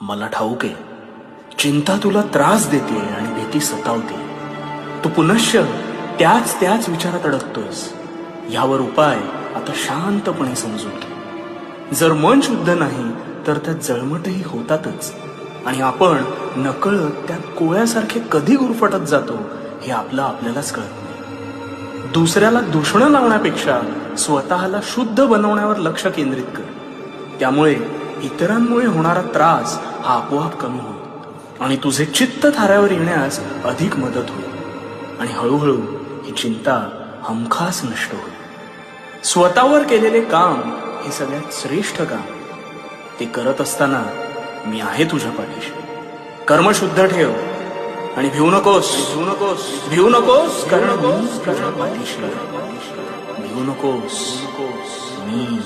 मला ठाऊक आहे. चिंता तुला त्रास देते आणि भीती सतावते. तू पुनश्च त्याच त्याच विचारात अडकतोयस. यावर उपाय आता शांतपणे समजून घे. जर मन शुद्ध नाही तर त्यात जळमटही होतातच. आणि आपण नकळत त्यात कोळ्यासारखे कधी गुरफटत जातो हे आपलं आपल्यालाच कळत नाही. दुसऱ्याला दूषणं लावण्यापेक्षा स्वतःला शुद्ध बनवण्यावर लक्ष केंद्रित कर. त्यामुळे इतरांमुळे होणारा त्रास आपोआप कमी होईल आणि तुझे चित्त थाऱ्यावर येण्यास अधिक मदत होईल. आणि हळूहळू ही चिंता हमखास नष्ट होईल. स्वतःवर केलेले काम हे सगळ्यात श्रेष्ठ काम. ते करत असताना मी आहे तुझ्या पाठीशी. कर्म शुद्ध ठेव आणि भिवू नकोस. भिवू नकोस. भिवू नकोस कारण मी तुझ्या पाठीशी. भिवू नकोस. मी